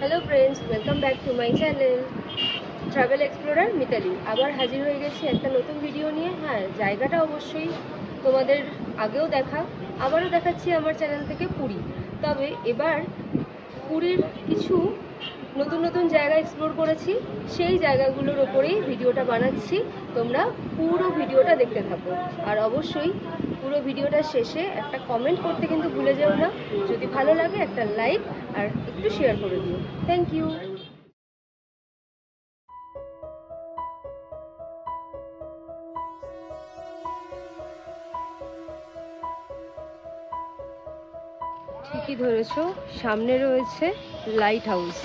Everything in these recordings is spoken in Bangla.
Hello friends welcome back to my channel travel explorer Mitali আবার হাজির হয়ে গেছি একটা নতুন ভিডিও নিয়ে। হ্যাঁ জায়গাটা অবশ্যই তোমাদের আগেও দেখা, আবারও দেখাচ্ছি আমার চ্যানেল থেকে পুরী। তবে এবার পুরীর কিছু নতুন নতুন জায়গা এক্সপ্লোর করেছি, সেই জায়গাগুলোর ওপরেই ভিডিওটা বানাচ্ছি। তোমরা পুরো ভিডিওটা দেখতে থাকো। আর অবশ্যই পুরো ভিডিওটা শেষে একটা কমেন্ট করতে কিন্তু ভুলে যেও না। যদি ভালো লাগে একটা লাইক আর একটু শেয়ার করে দিও। থ্যাংক ইউ ঠিকই ধরেছো, সামনে রয়েছে লাইট হাউস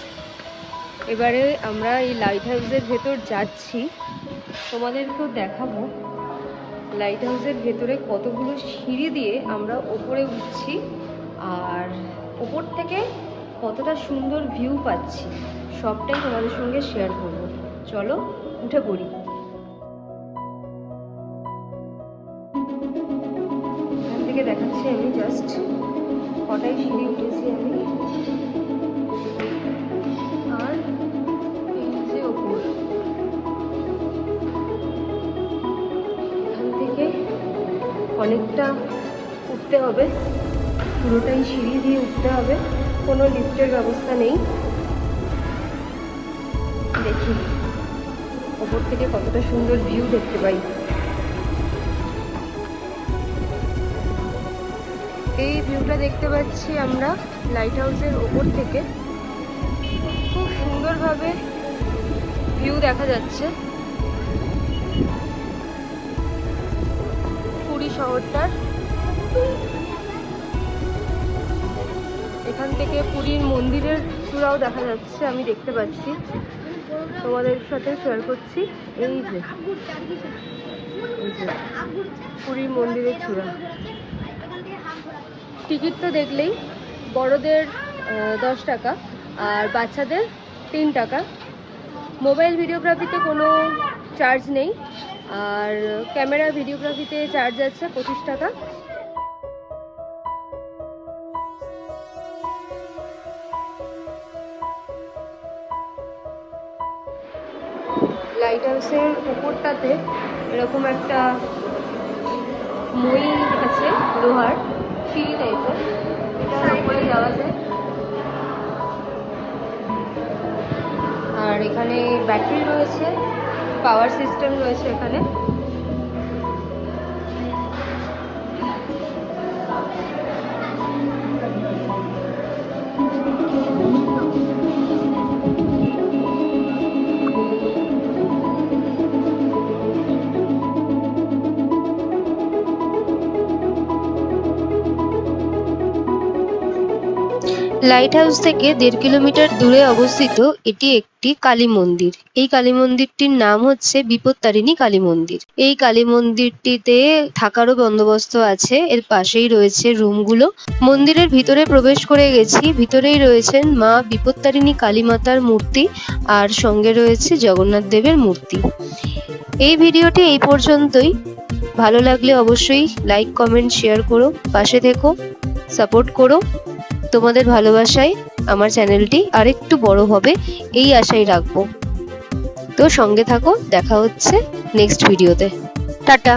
এবারে আমরা এই লাইট হাউসের ভেতর যাচ্ছি। তোমাদেরকেও দেখাবো লাইট হাউসের ভেতরে কতগুলো সিঁড়ি দিয়ে আমরা ওপরে উঠছি আর ওপর থেকে কতটা সুন্দর ভিউ পাচ্ছি, সবটাই তোমাদের সঙ্গে শেয়ার করব। চলো, উঠে পড়ি। এখান থেকে দেখাচ্ছি আমি জাস্ট কটাই সিঁড়ি উঠেছি আমি। অনেকটা উঠতে হবে। পুরোটাই সিঁড়ি দিয়ে উঠতে হবে। কোনো লিফটের ব্যবস্থা নেই। দেখি ওপর থেকে কতটা সুন্দর ভিউ দেখতে পাই। এই ভিউটা দেখতে পাচ্ছি আমরা লাইট হাউসের ওপর থেকে। খুব সুন্দরভাবে ভিউ দেখা যাচ্ছে। শহরটার। এখান থেকে পুরীর মন্দিরের চূড়াও দেখা যাচ্ছে, আমি দেখতে পাচ্ছি। তোমাদের সাথে শেয়ার করছি। এই যে পুরীর মন্দিরের চূড়া। টিকিট তো দেখলেই, বড়দের দশ টাকা আর বাচ্চাদের তিন টাকা। মোবাইল ভিডিওগ্রাফিতে কোনো চার্জ নেই। আর ক্যামেরা ভিডিওগ্রাফিতে চার্জ আছে পঁচিশ টাকা। লাইট হাউসের উপরটাতে এরকম একটা মই আছে, লোহার, সিঁড়ি টাইপের এটার উপরে যাওয়া যায় আর এখানে ব্যাটারি রয়েছে। পাওয়ার সিস্টেম রয়েছে এখানে। লাইট হাউস থেকে দেড় কিলোমিটার দূরে অবস্থিত এটি একটি কালী মন্দির। এই কালী মন্দিরটির নাম হচ্ছে বিপত্তারিণী কালী মন্দির। এই কালী মন্দিরটিতে থাকারও বন্দোবস্ত আছে। এর পাশেই রয়েছে রুমগুলো। মন্দিরের ভিতরে প্রবেশ করে গেছি। ভিতরেই রয়েছেন মা বিপত্তারিণী কালী মাতার মূর্তি আর সঙ্গে রয়েছে জগন্নাথ দেবের মূর্তি। এই ভিডিওটি এই পর্যন্তই। ভালো লাগলে অবশ্যই লাইক কমেন্ট শেয়ার করো, পাশে থেকো সাপোর্ট করো। তোমাদের ভালোবাসায় আমার চ্যানেলটি আরেকটু বড় হবে, এই আশাই রাখব। তো সঙ্গে থাকো, দেখা হচ্ছে নেক্সট ভিডিওতে টাটা।